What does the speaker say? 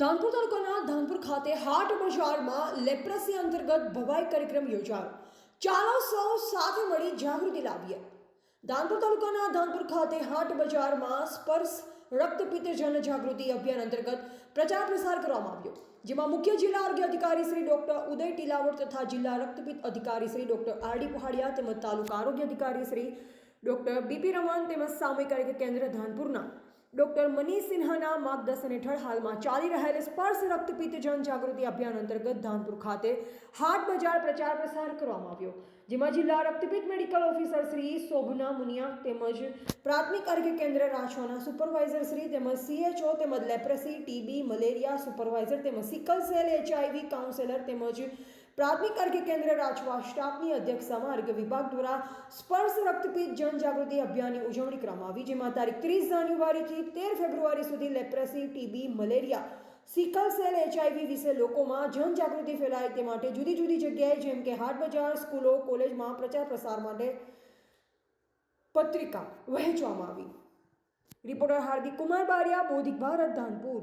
ધાનપુર તાલુકાના ધાનપુર ખાતે હાટ બજારમાં લેપ્રસી અંતર્ગત ભવાઈ કાર્યક્રમ યોજાયો. ચાલો સૌ સાથે મળી જાગૃતિ લાવીએ. ધાનપુર તાલુકાના ધાનપુર ખાતે હાટ બજારમાં સ્પર્શ, રક્તપિત્ત જનજાગૃતિ અભિયાન અંતર્ગત પ્રચાર પ્રસાર કરવામાં આવ્યો. જેમાં મુખ્ય જિલ્લા આરોગ્ય અધિકારી શ્રી ડોક્ટર ઉદય ટીલાવડ તથા જિલ્લા રક્તપિત્ત અધિકારી Shri doctor R D Pahadiya તેમજ તાલુકા આરોગ્ય અધિકારી શ્રી ડોક્ટર બીપી રમણ તેમજ સામૂહિક આરોગ્ય કેન્દ્ર ધાનપુરના ડોક્ટર મનીષ સિન્હાના માર્ગદર્શન હેઠળ હાલમાં ચાલી રહેલ સ્પર્શ રક્તપિત્ત જનજાગૃતિ અભિયાન અંતર્ગત ધાનપુર ખાતે હાટ બજાર પ્રચાર પ્રસાર કરવામાં આવ્યો, જેમાં જિલ્લા રક્તપિત્ત મેડિકલ ઓફિસર શ્રી શોભના મુનિયા તેમજ પ્રાથમિક આરોગ્ય કેન્દ્ર રાછવાના સુપરવાઇઝર શ્રી તેમજ સીએચઓ તેમજ લેપ્રસી ટીબી મલેરિયા સુપરવાઇઝર તેમજ સિકલ સેલ એચઆઈવી કાઉન્સેલર તેમજ પ્રાથમિક આરોગ્ય કેન્દ્ર રાજવા સ્ટાફની અધ્યક્ષતામાં આરોગ્ય વિભાગ દ્વારા સ્પર્શ રક્તપીત જનજાગૃતિ અભિયાનની ઉજવણી કરવામાં આવી, જેમાં તારીખ ત્રીસ જાન્યુઆરીથી તેર ફેબ્રુઆરી સુધી leprosy TB malaria, sickle cell HIV વિશે લોકોમાં જનજાગૃતિ ફેલાય તે માટે જુદી જુદી જગ્યાએ જેમ કે હાટ બજાર, સ્કૂલો, કોલેજમાં પ્રચાર પ્રસાર માટે પત્રિકા વહેંચવામાં આવી. રિપોર્ટર હાર્દિક કુમાર બારિયા બૌદ્ધિક ભારત, ધાનપુર.